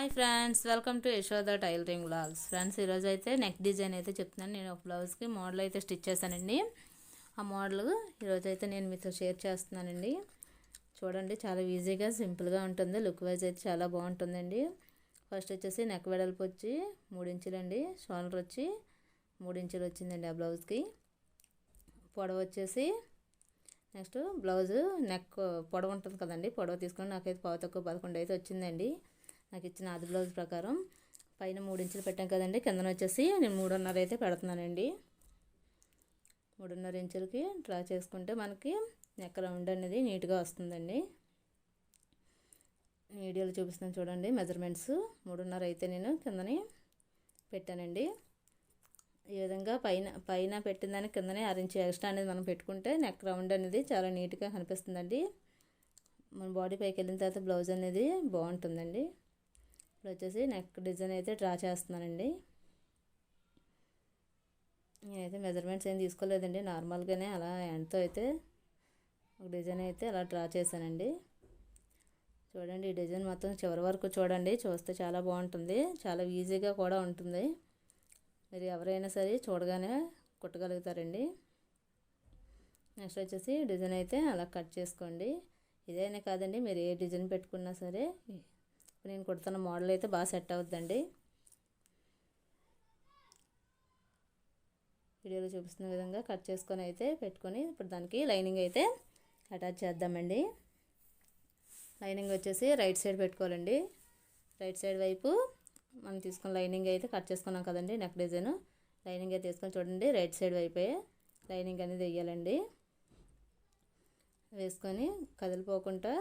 Hi friends welcome to Yashoda tailoring blogs friends ఈరోజు అయితే neck design అయితే చెప్తున్నాను. నేను ఒక బ్లౌజ్కి మోడల్ అయితే స్టిచ్ చేశానండి. ఆ మోడల్ ఈరోజు అయితే నేను మీతో షేర్ చేస్తున్నానండి. చూడండి చాలా ఈజీగా సింపుల్గా ఉంటుంది. లుక్ వైజ్ అయితే చాలా బాగుంటుందండి. ఫస్ట్ వచ్చేసి నెక్ వెడల్పు వచ్చి మూడు ఇంచులండి. షోల్డర్ వచ్చి మూడు ఇంచులు వచ్చిందండి ఆ బ్లౌజ్కి పొడవ వచ్చేసి నెక్స్ట్ బ్లౌజ్ నెక్ పొడవు ఉంటుంది కదండి. పొడవ తీసుకొని నాకైతే పావు తక్కువ పదకొండు అయితే వచ్చిందండి. నాకు ఇచ్చిన అది బ్లౌజ్ ప్రకారం పైన మూడు ఇంచులు పెట్టాం కదండి కిందన వచ్చేసి నేను మూడున్నర అయితే పెడుతున్నానండి. మూడున్నర ఇంచులకి డ్రా చేసుకుంటే మనకి నెక్ రౌండ్ అనేది నీట్గా వస్తుందండి. వీడియోలో చూపిస్తున్నాను చూడండి మెజర్మెంట్స్. మూడున్నర అయితే నేను కిందనే పెట్టానండి. ఈ విధంగా పైన పైన పెట్టిన దానికి కిందనే అరించి ఎక్స్ట్రా అనేది మనం పెట్టుకుంటే నెక్ రౌండ్ అనేది చాలా నీట్గా కనిపిస్తుందండి. మన బాడీ పైకి వెళ్ళిన తర్వాత బ్లౌజ్ అనేది బాగుంటుందండి. ఇప్పుడు వచ్చేసి నెక్ డిజైన్ అయితే డ్రా చేస్తున్నానండి. నేనైతే మెజర్మెంట్స్ ఏం తీసుకోలేదండి. నార్మల్గానే అలా ఎంతో అయితే ఒక డిజైన్ అయితే అలా డ్రా చేశానండి. చూడండి ఈ డిజైన్ మొత్తం చివరి వరకు చూడండి. చూస్తే చాలా బాగుంటుంది. చాలా ఈజీగా కూడా ఉంటుంది. మీరు ఎవరైనా సరే చూడగానే కుట్టగలుగుతారండి. నెక్స్ట్ వచ్చేసి డిజైన్ అయితే అలా కట్ చేసుకోండి. ఇదైనా కాదండి మీరు ఏ డిజైన్ పెట్టుకున్నా సరే నేను కుడుతున్న మోడల్ అయితే బాగా సెట్ అవుతుందండి వీడియోలో చూపిస్తున్న విధంగా కట్ చేసుకొని అయితే పెట్టుకొని ఇప్పుడు దానికి లైనింగ్ అయితే అటాచ్ చేద్దామండి. లైనింగ్ వచ్చేసి రైట్ సైడ్ పెట్టుకోవాలండి. రైట్ సైడ్ వైపు మనం తీసుకున్న లైనింగ్ అయితే కట్ చేసుకున్నాం కదండి నెక్ డిజైన్. లైనింగ్ అయితే తీసుకొని చూడండి రైట్ సైడ్ వైపే లైనింగ్ అనేది వేయాలండి. వేసుకొని కదిలిపోకుండా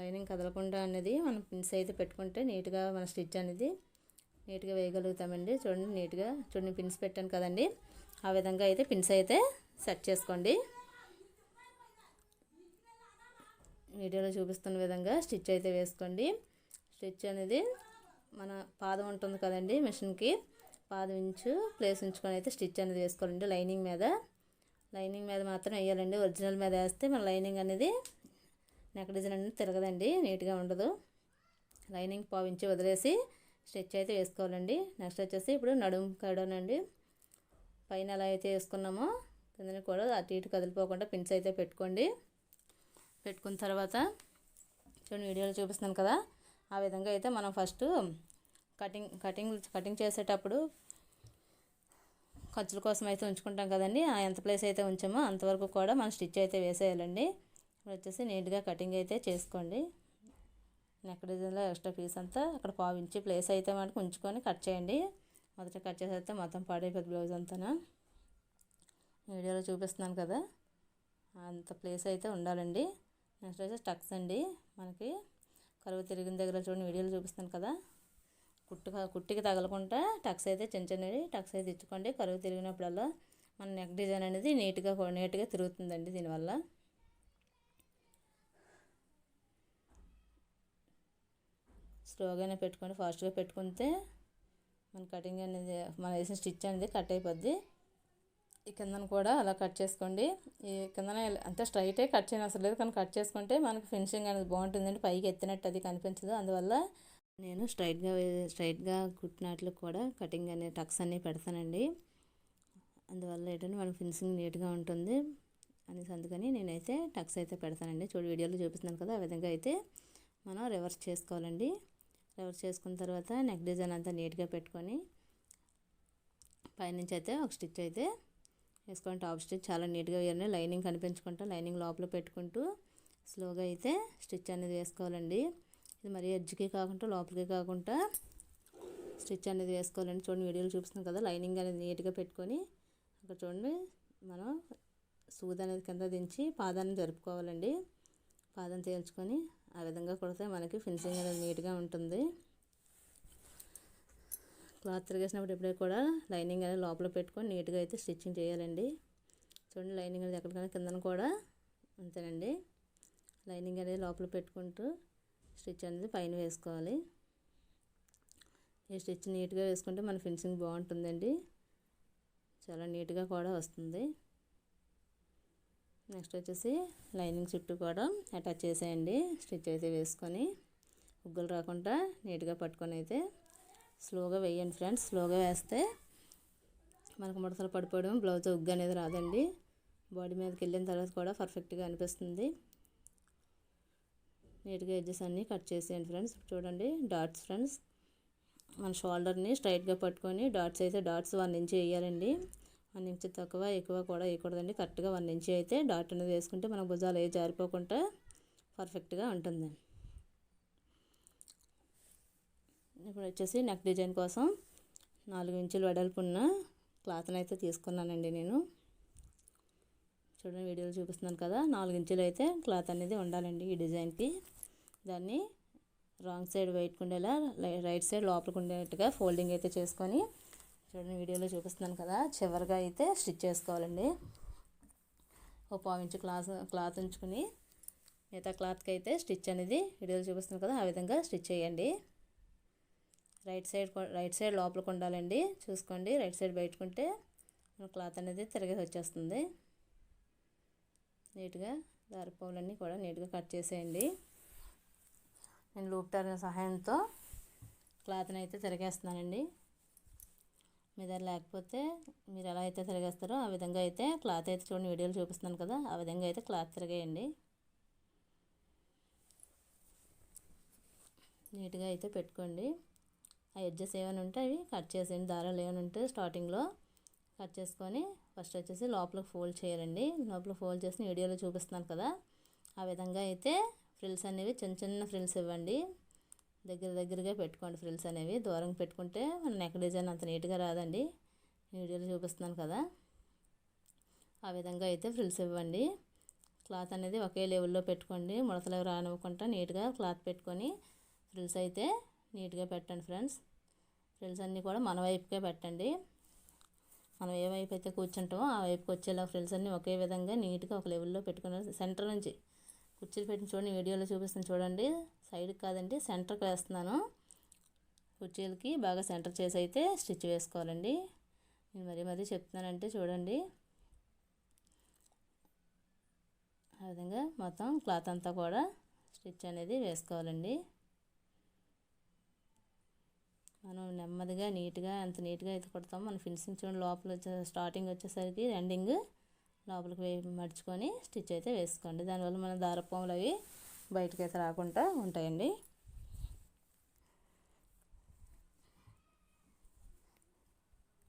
లైనింగ్ కదలకుండా అనేది మనం పిన్స్ అయితే పెట్టుకుంటే నీట్గా మన స్టిచ్ అనేది నీట్గా వేయగలుగుతామండి. చూడండి నీట్గా చూడండి పిన్స్ పెట్టాను కదండి. ఆ విధంగా అయితే పిన్స్ అయితే సెట్ చేసుకోండి. వీడియోలో చూపిస్తున్న విధంగా స్టిచ్ అయితే వేసుకోండి. స్టిచ్ అనేది మన పాదం ఉంటుంది కదండి మిషన్కి. పాదం ఇంచు ప్లేస్ ఉంచుకొని అయితే స్టిచ్ అనేది వేసుకోవాలండి లైనింగ్ మీద. లైనింగ్ మీద మాత్రం వేయాలండి. ఒరిజినల్ మీద వేస్తే మన లైనింగ్ అనేది నెక్ డిజైన్ అనేది తిరగదండి నీట్గా ఉండదు. లైనింగ్ పావించి వదిలేసి స్టిచ్ అయితే వేసుకోవాలండి. నెక్స్ట్ వచ్చేసి ఇప్పుడు నడుము కడనండి పైన ఎలా అయితే వేసుకున్నామో కిందని కూడా అటు ఇటు కదిలిపోకుండా పిన్స్ అయితే పెట్టుకోండి. పెట్టుకున్న తర్వాత చూడండి వీడియోలో చూపిస్తున్నాను కదా. ఆ విధంగా అయితే మనం ఫస్ట్ కటింగ్ కటింగ్ కటింగ్ చేసేటప్పుడు ఖర్చుల కోసం అయితే ఉంచుకుంటాం కదండి. ఆ ఎంత ప్లేస్ అయితే ఉంచామో అంతవరకు కూడా మనం స్టిచ్ అయితే వేసేయాలండి. వచ్చేసి నీట్గా కటింగ్ అయితే చేసుకోండి. నెక్ డిజైన్లో ఎక్స్ట్రా పీస్ అంతా అక్కడ పావించి ప్లేస్ అయితే మనకు ఉంచుకొని కట్ చేయండి. మొదట కట్ చేసేస్తే మొత్తం పాడైపోతుంది బ్లౌజ్ అంతా వీడియోలో చూపిస్తున్నాను కదా. అంత ప్లేస్ అయితే ఉండాలండి. నెక్స్ట్ వచ్చేసి టక్స్ అండి. మనకి కరువు తిరిగిన దగ్గర చూడండి వీడియోలో చూపిస్తాను కదా. కుట్టు కుట్టికి తగలకుండా టక్స్ అయితే చిన్న చిన్నవి టక్స్ అయితే ఇచ్చుకోండి. కరువు తిరిగినప్పుడల్లా మన నెక్ డిజైన్ అనేది నీట్గా నీట్గా తిరుగుతుందండి దీనివల్ల. స్లోగానే పెట్టుకోండి ఫాస్ట్గా పెట్టుకుంటే మన కటింగ్ అనేది మన వేసిన స్టిచ్ అనేది కట్ అయిపోద్ది. ఈ కిందన కూడా అలా కట్ చేసుకోండి. ఈ కిందన అంతా స్ట్రైటే కట్ చేయని అవసరం లేదు కానీ కట్ చేసుకుంటే మనకి ఫినిషింగ్ అనేది బాగుంటుందండి. పైకి ఎత్తినట్టు అది కనిపించదు. అందువల్ల నేను స్ట్రైట్గా స్ట్రైట్గా కుట్టినట్లు కూడా కటింగ్ అనే టక్స్ అన్నీ పెడతానండి. అందువల్ల ఏంటంటే మనకి ఫినిషింగ్ నీట్గా ఉంటుంది అనేసి అందుకని నేనైతే టక్స్ అయితే పెడతానండి. చూడు వీడియోలో చూపిస్తున్నాను కదా ఆ విధంగా అయితే మనం రివర్స్ చేసుకోవాలండి. రివర్స్ చేసుకున్న తర్వాత నెక్ డిజైన్ అంతా నీట్గా పెట్టుకొని పైనుంచి అయితే ఒక స్టిచ్ అయితే వేసుకొని టాప్ స్టిచ్ చాలా నీట్గా వేయాలి లైనింగ్ కనిపించుకుంటూ లైనింగ్ లోపల పెట్టుకుంటూ స్లోగా అయితే స్టిచ్ అనేది వేసుకోవాలండి. ఇది మరీ ఎడ్జ్కి కాకుండా లోపలికి కాకుండా స్టిచ్ అనేది వేసుకోవాలండి. చూడండి వీడియోలు చూపిస్తున్నాం కదా లైనింగ్ అనేది నీట్గా పెట్టుకొని అక్కడ చూడండి మనం సూది అనేది కింద దించి పాదాన్ని జరుపుకోవాలండి. పాదం తేల్చుకొని ఆ విధంగా కుడితే మనకి ఫినిషింగ్ అనేది నీట్గా ఉంటుంది. క్లాత్ తిరిగేసినప్పుడు ఎప్పుడైతే కూడా లైనింగ్ అనేది లోపల పెట్టుకొని నీట్గా అయితే స్టిచ్చింగ్ చేయాలండి. చూడండి లైనింగ్ అనేది ఎక్కడికైనా కిందన కూడా అంతేనండి. లైనింగ్ అనేది లోపల పెట్టుకుంటూ స్టిచ్ అనేది పైన వేసుకోవాలి. ఈ స్టిచ్ నీట్గా వేసుకుంటే మన ఫినిషింగ్ బాగుంటుందండి. చాలా నీట్గా కూడా వస్తుంది. నెక్స్ట్ వచ్చేసి లైనింగ్ చుట్టూ కూడా అటాచ్ చేసేయండి. స్టిచ్ అయితే వేసుకొని ఉగ్గులు రాకుండా నీట్గా పట్టుకొని అయితే స్లోగా వేయండి ఫ్రెండ్స్. స్లోగా వేస్తే మనకు ముడతలు పడిపోవడం బ్లౌజ్ ఉగ్గు అనేది రాదండి. బాడీ మీదకి వెళ్ళిన తర్వాత కూడా పర్ఫెక్ట్గా అనిపిస్తుంది. నీట్గా ఎడ్జెస్ అన్నీ కట్ చేసేయండి ఫ్రెండ్స్. చూడండి డాట్స్ ఫ్రెండ్స్. మన షోల్డర్ని స్ట్రైట్గా పట్టుకొని డాట్స్ అయితే డాట్స్ వన్ ఇంచ్ వేయాలండి. వన్ ఇంచ్ తక్కువ ఎక్కువ కూడా వేయకూడదండి. కరెక్ట్గా వన్ ఇంచ్ అయితే డాట్ అనేది వేసుకుంటే మన భుజాలు ఏ జారిపోకుండా పర్ఫెక్ట్గా ఉంటుంది. ఇప్పుడు వచ్చేసి నెక్ డిజైన్ కోసం నాలుగు ఇంచులు వెడల్పున్న క్లాత్ని అయితే తీసుకున్నానండి నేను. చూడండి వీడియోలు చూపిస్తున్నాను కదా. నాలుగు ఇంచులు అయితే క్లాత్ అనేది ఉండాలండి ఈ డిజైన్కి. దాన్ని రాంగ్ సైడ్ వైట్ ఉండేలా రైట్ సైడ్ లోపలికి ఉండేట్టుగా ఫోల్డింగ్ అయితే చేసుకొని చూడండి వీడియోలో చూపిస్తున్నాను కదా. చివరిగా అయితే స్టిచ్ చేసుకోవాలండి. ఓ పావించి ఇంచు క్లాత్ క్లాత్ ఉంచుకుని మిగతా క్లాత్కి అయితే స్టిచ్ అనేది వీడియోలో చూపిస్తున్నాను కదా ఆ విధంగా స్టిచ్ చేయండి. రైట్ సైడ్ రైట్ సైడ్ లోపలికి ఉండాలండి చూసుకోండి రైట్ సైడ్ బయటకుంటే మన క్లాత్ అనేది తిరిగి వచ్చేస్తుంది. నీట్గా దారిపోవులన్నీ కూడా నీట్గా కట్ చేసేయండి. నేను లూప్ టర్న్ సహాయంతో క్లాత్ని అయితే తిరిగేస్తున్నానండి. మీ దగ్గర లేకపోతే మీరు ఎలా అయితే తిరిగేస్తారో ఆ విధంగా అయితే క్లాత్ అయితే చూడండి వీడియోలు చూపిస్తున్నాను కదా ఆ విధంగా అయితే క్లాత్ తిరిగేయండి. నీట్గా అయితే పెట్టుకోండి. ఆ ఎడ్జెస్ ఏమైనా ఉంటే అవి కట్ చేసేయండి దారాలు ఏమైనా ఉంటే స్టార్టింగ్లో కట్ చేసుకొని ఫస్ట్ వచ్చేసి లోపలికి ఫోల్డ్ చేయాలండి. లోపల ఫోల్డ్ చేసి వీడియోలో చూపిస్తున్నాను కదా ఆ విధంగా అయితే ఫ్రిల్స్ అనేవి చిన్న చిన్న ఫ్రిల్స్ ఇవ్వండి. దగ్గర దగ్గరగా పెట్టుకోండి ఫ్రిల్స్ అనేవి. దూరంగా పెట్టుకుంటే మన నెక్ డిజైన్ అంత నీట్గా రాదండి. వీడియోలో చూపిస్తున్నాను కదా. ఆ విధంగా అయితే ఫ్రిల్స్ ఇవ్వండి. క్లాత్ అనేది ఒకే లెవెల్లో పెట్టుకోండి. ముడతలు రానివ్వకుండా నీట్గా క్లాత్ పెట్టుకొని ఫ్రిల్స్ అయితే నీట్గా పెట్టండి ఫ్రెండ్స్. ఫ్రిల్స్ అన్నీ కూడా మన వైపుకే పెట్టండి. మనం ఏ వైపు అయితే కూర్చుంటామో ఆ వైపుకి వచ్చేలా ఫ్రిల్స్ అన్నీ ఒకే విధంగా నీట్గా ఒక లెవెల్లో పెట్టుకుని సెంటర్ నుంచి కుర్చీలు పెట్టి చూడండి వీడియోలో చూపిస్తాను చూడండి. సైడ్కి కాదండి సెంటర్కి వేస్తున్నాను. కుర్చీలకి బాగా సెంటర్ చేసి అయితే స్టిచ్ వేసుకోవాలండి. నేను మరీ మరీ చెప్తున్నానంటే చూడండి. ఆ విధంగా మొత్తం క్లాత్ అంతా కూడా స్టిచ్ అనేది వేసుకోవాలండి. మనం నెమ్మదిగా నీట్గా ఎంత నీట్గా అయితే కొడతామో మన ఫినిషింగ్ చూడండి లోపల వచ్చే స్టార్టింగ్ వచ్చేసరికి ఎండింగ్ లోపలికి మడుచుకొని స్టిచ్ అయితే వేసుకోండి. దానివల్ల మన దారపోములు అవి బయటకు అయితే రాకుండా ఉంటాయండి.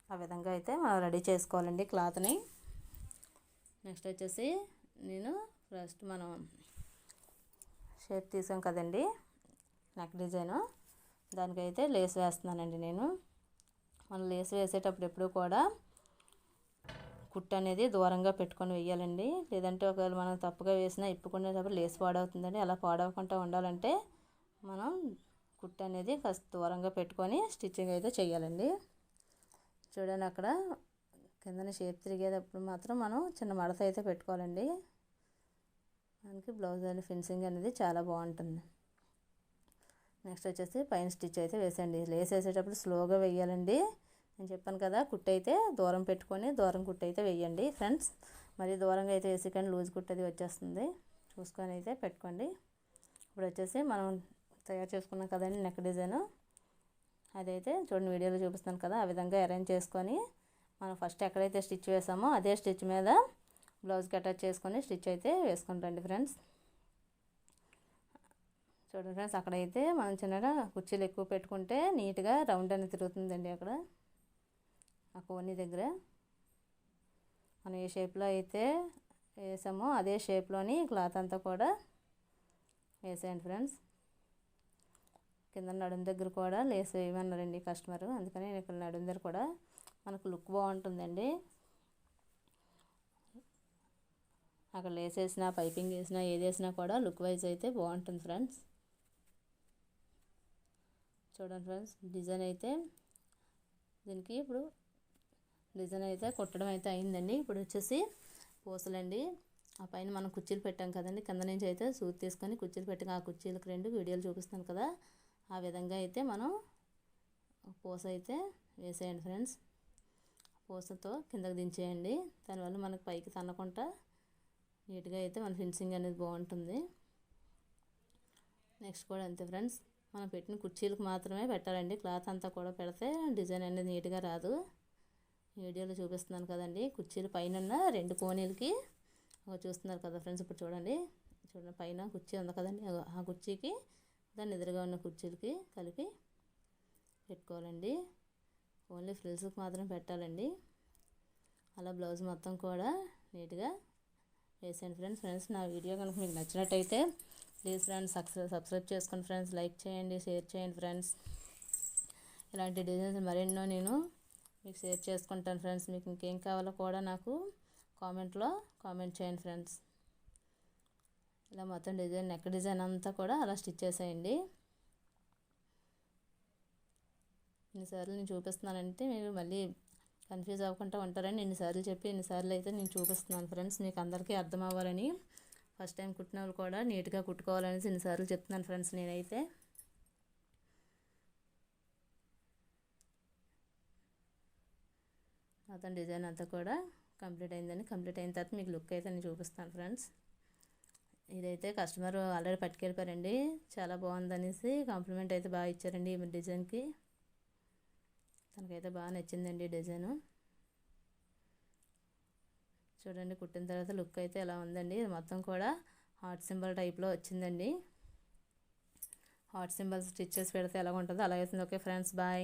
ఆ విధంగా అయితే మనం రెడీ చేసుకోవాలండి క్లాత్ని. నెక్స్ట్ వచ్చేసి నేను ఫస్ట్ మనం షేప్ తీసాం కదండి నెక్ డిజైను. దానికైతే లేస్ వేస్తున్నానండి నేను. మనం లేస్ వేసేటప్పుడు ఎప్పుడు కూడా కుట్టు అనేది దూరంగా పెట్టుకొని వేయాలండి లేదంటే ఒకవేళ మనం తప్పుగా వేసినా ఇప్పుకునేటప్పుడు లేస్ పాడవుతుందండి. అలా పాడవకుండా ఉండాలంటే మనం కుట్టు అనేది కాస్త దూరంగా పెట్టుకొని స్టిచ్చింగ్ అయితే చేయాలండి చూడండి అక్కడ కిందన షేప్ తిరిగేటప్పుడు మాత్రం మనం చిన్న మడత అయితే పెట్టుకోవాలండి. దానికి బ్లౌజ్ అండ్ ఫినిషింగ్ అనేది చాలా బాగుంటుంది. నెక్స్ట్ వచ్చేసి పైన స్టిచ్ అయితే వేసండి లేస్ వేసేటప్పుడు స్లోగా వేయాలండి నేను చెప్పాను కదా కుట్టు అయితే దూరం పెట్టుకొని దూరం కుట్టు అయితే వేయండి ఫ్రెండ్స్. మరి దూరంగా అయితే వేసి కానీ లూజ్ కుట్టు అది వచ్చేస్తుంది. చూసుకొని అయితే పెట్టుకోండి. ఇప్పుడు వచ్చేసి మనం తయారు చేసుకున్నాం కదండి నెక్ డిజైన్. అదైతే చూడండి వీడియోలో చూపిస్తాను కదా ఆ విధంగా అరేంజ్ చేసుకొని మనం ఫస్ట్ ఎక్కడైతే స్టిచ్ వేసామో అదే స్టిచ్ మీద బ్లౌజ్కి అటాచ్ చేసుకొని స్టిచ్ అయితే వేసుకుంటండి ఫ్రెండ్స్. చూడండి ఫ్రెండ్స్ అక్కడైతే మనం చిన్నగా కుర్చీలు ఎక్కువ పెట్టుకుంటే నీట్గా రౌండ్ అనేది తిరుగుతుందండి అక్కడ. ఆ కోని దగ్గర. మనం ఏ షేప్లో అయితే వేసామో అదే షేప్లోని క్లాత్ అంతా కూడా వేసేయండి ఫ్రెండ్స్. కింద నడుము దగ్గర కూడా లేస్ వేయమన్నారండి కస్టమర్. అందుకని నేను ఇక్కడ నడుము దగ్గర కూడా మనకు లుక్ బాగుంటుందండి. అక్కడ లేస్ వేసినా పైపింగ్ వేసినా ఏది వేసినా కూడా లుక్ వైజ్ అయితే బాగుంటుంది ఫ్రెండ్స్. చూడండి ఫ్రెండ్స్ డిజైన్ అయితే దీనికి ఇప్పుడు డిజైన్ అయితే కుట్టడం అయితే అయిందండి. ఇప్పుడు వచ్చేసి పూసలండి. ఆ పైన మనం కుర్చీలు పెట్టాం కదండి. కింద నుంచి అయితే సూది తీసుకొని కుర్చీలు పెట్టాం. ఆ కుర్చీలకు రెండు వీడియోలు చూపిస్తాను కదా. ఆ విధంగా అయితే మనం పూస అయితే వేసేయండి ఫ్రెండ్స్. పూసతో కిందకు దించేయండి. దానివల్ల మనకు పైకి తన్నకుండా నీట్గా అయితే మన ఫినిషింగ్ అనేది బాగుంటుంది. నెక్స్ట్ కూడా అంతే ఫ్రెండ్స్. మనం పెట్టిన కుర్చీలకు మాత్రమే పెట్టాలండి. క్లాత్ అంతా కూడా పెడితే డిజైన్ అనేది నీట్గా రాదు. వీడియోలో చూపిస్తున్నాను కదండి. కుర్చీలు పైన రెండు కోనీలకి చూస్తున్నారు కదా ఫ్రెండ్స్ ఇప్పుడు చూడండి. చూడండి పైన కుర్చీ ఉంది కదండి. ఆ కుర్చీకి దాని ఎదురుగా ఉన్న కుర్చీలకి కలిపి పెట్టుకోవాలండి. ఓన్లీ ఫ్రిల్స్కి మాత్రం పెట్టాలండి. అలా బ్లౌజ్ మొత్తం కూడా నీట్గా వేసేయండి ఫ్రెండ్స్. ఫ్రెండ్స్ నా వీడియో కనుక మీకు నచ్చినట్టయితే ప్లీజ్ ఫ్రెండ్స్ సబ్స్క్రైబ్ చేసుకోండి ఫ్రెండ్స్. లైక్ చేయండి షేర్ చేయండి ఫ్రెండ్స్. ఇలాంటి డిజైన్స్ మరెన్నో నేను మీకు షేర్ చేసుకుంటాను ఫ్రెండ్స్. మీకు ఇంకేం కావాలో కూడా నాకు కామెంట్లో కామెంట్ చేయండి ఫ్రెండ్స్. ఇలా మొత్తం డిజైన్ నెక్ డిజైన్ అంతా కూడా అలా స్టిచ్ చేసేయండి. ఇన్నిసార్లు నేను చూపిస్తున్నానంటే మీరు మళ్ళీ కన్ఫ్యూజ్ అవ్వకుండా ఉంటారని ఎన్నిసార్లు చెప్పి ఎన్నిసార్లు అయితే నేను చూపిస్తున్నాను ఫ్రెండ్స్. మీకు అందరికీ అర్థం అవ్వాలని ఫస్ట్ టైం కుట్టిన వాళ్ళు కూడా నీట్గా కుట్టుకోవాలనేసి ఎన్నిసార్లు చెప్తున్నాను ఫ్రెండ్స్ నేనైతే. మొత్తం డిజైన్ అంతా కూడా కంప్లీట్ అయిందని కంప్లీట్ అయిన తర్వాత మీకు లుక్ అయితే నేను చూపిస్తాను ఫ్రెండ్స్. ఇదైతే కస్టమర్ ఆల్రెడీ పట్టుకెళ్ళిపోయారండి. చాలా బాగుందనేసి కాంప్లిమెంట్ అయితే బాగా ఇచ్చారండి ఈ డిజైన్కి. తనకైతే బాగా నచ్చిందండి డిజైను. చూడండి కుట్టిన తర్వాత లుక్ అయితే ఎలా ఉందండి. ఇది మొత్తం కూడా హార్ట్ సింబల్ టైప్లో వచ్చిందండి. హార్ట్ సింబల్స్ స్టిచ్చెస్ పెడితే ఎలా ఉంటుందో అలాగే ఓకే ఫ్రెండ్స్ బాయ్.